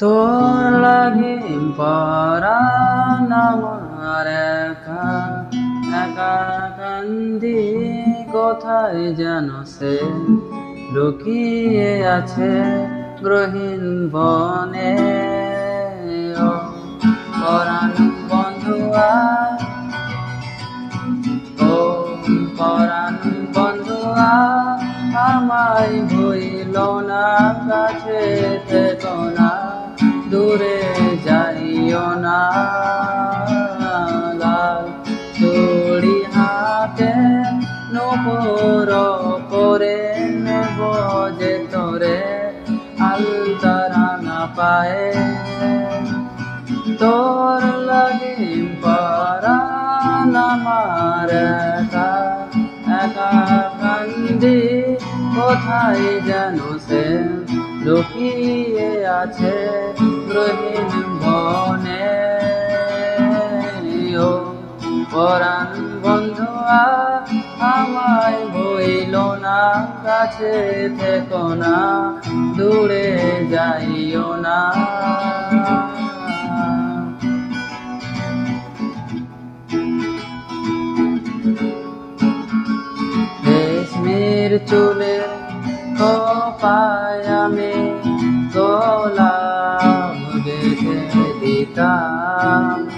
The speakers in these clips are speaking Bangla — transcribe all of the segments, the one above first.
তোর লাগি পরাণ আমার একা একা কান্দি কোথায় যেন সে লুকিয়ে আছে গ্রহীণ বনে। পরাণ বন্ধুয়া ও পরাণ বন্ধুয়া আমায় ভইল না কাছে না দূরে যাইও না। লাল চুড়ি হাতে নপুর পরে নেব যে তোরে আলতারা না পায়ে। তোর লাগে পরাণ আমার একা একা কান্দি কোথায় যেন সে লুকিয়ে আছে। গ্রহীণ বনে ও পরাণ বন্ধুয়া, আমায় বইল না, কাছে থেকো না, দূরে যাইও না। রেশমের চুলে বেঁধে দিতাম।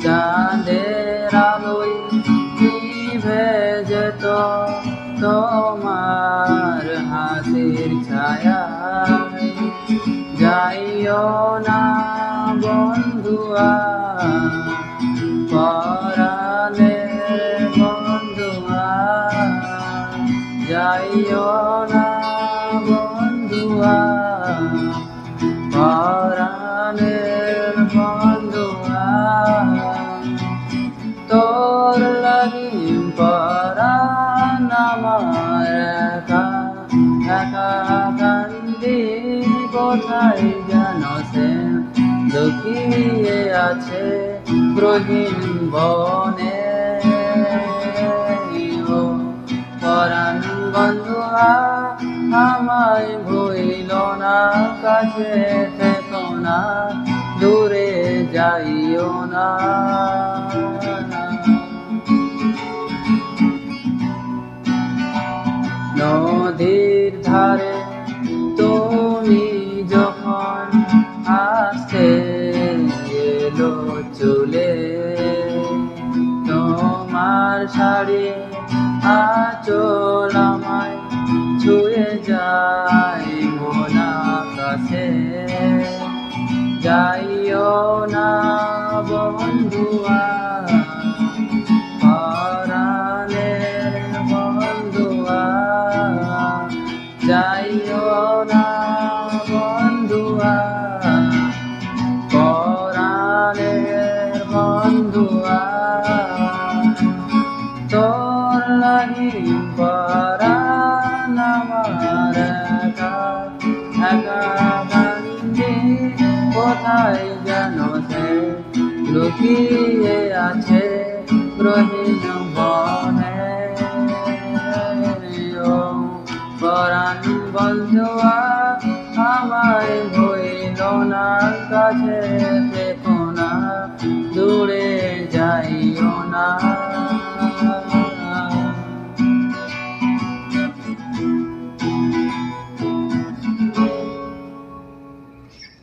চাঁদের আলোয় নিভে যেত তোমার হাসির ছায়া? যাইও না বন্ধুয়া পরাণের বন্ধুয়া যাইও পরাণ আমার একা একা কান্দি কোথায় সে? লুকিয়ে আছে গ্রহীণ বনে। পরাণ বন্ধুয়া আমায় ভইল না, কাছে থেকো না, দূরে যাইও না। নদীর ধারে তুমি যখন আসতে এলো চলে, তোমার শাড়ি আচল আমায় ছুঁয়ে যায় মোনা কাছে যাইও না বন্ধুয়া কোথায় লুকিয়ে আছে গ্রহীণ বনে। পরাণ, বন্ধুয়া, আমায় ভইল না কাছে। থেকো না, দূরে যাইও না।